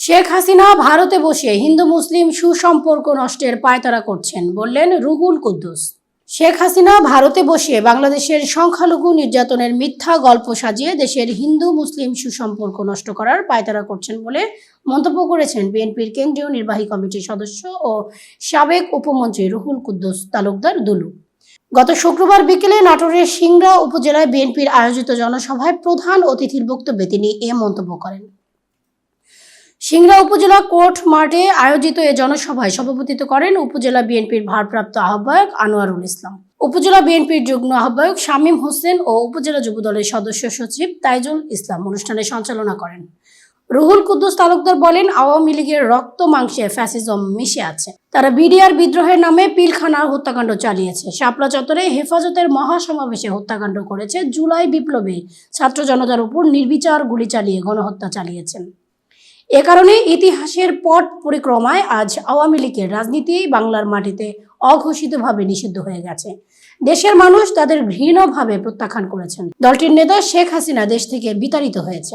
শেখ হাসিনা ভারতে বসে হিন্দু মুসলিম সুসম্পর্ক নষ্টের পায়তারা করছেন, বললেন রুহুল কুদ্দুস। শেখ হাসিনা ভারতে বসে বাংলাদেশের সংখ্যালঘু নির্যাতনের মিথ্যা গল্প সাজিয়ে দেশের হিন্দু মুসলিম সুসম্পর্ক নষ্ট করার পায়তারা করছেন বলে মন্তব্য করেছেন বিএনপির কেন্দ্রীয় নির্বাহী কমিটির সদস্য ও সাবেক উপমন্ত্রী রুহুল কুদ্দুস তালুকদার দুলু। গত শুক্রবার বিকেলে নাটোরের সিংড়া উপজেলায় বিএনপির আয়োজিত জনসভায় প্রধান অতিথির বক্তব্যে তিনি এ মন্তব্য করেন। সিংড়া উপজেলা কোর্ট মাঠে আয়োজিত এ জনসভায় সভাপতিত্ব করেন উপজেলা বিএনপির ভারপ্রাপ্ত আহ্বায়ক আনোয়ারুল ইসলাম। উপজেলা বিএনপির যুগ্ম আহ্বায়ক শামীম হোসেন ও উপজেলা যুবদলের সদস্য সচিব তাইজুল ইসলাম অনুষ্ঠানে সঞ্চালনা করেন। রুহুল কুদ্দুস তালুকদার বলেন, আওয়ামী লীগের রক্ত মাংসে ফ্যাসিজম মিশে আছে। তারা বিডিআর বিদ্রোহের নামে পিলখানার হত্যাকাণ্ড চালিয়েছে। শাপলা চত্বরে হেফাজতের মহাসমাবেশে হত্যাকাণ্ড করেছে জুলাই বিপ্লবে ছাত্র জনতার উপর নির্বিচার গুলি চালিয়ে গণহত্যা চালিয়েছেন। এ কারণে ইতিহাসের পট পরিক্রমায় আজ আওয়ামী লীগের রাজনীতি বাংলার মাটিতে অঘোষিতভাবে নিষিদ্ধ হয়ে গেছে। দেশের মানুষ তাদের ঘৃণভাবে প্রত্যাখ্যান করেছেন। দলটির নেতা শেখ হাসিনা দেশ থেকে বিতাড়িত হয়েছে।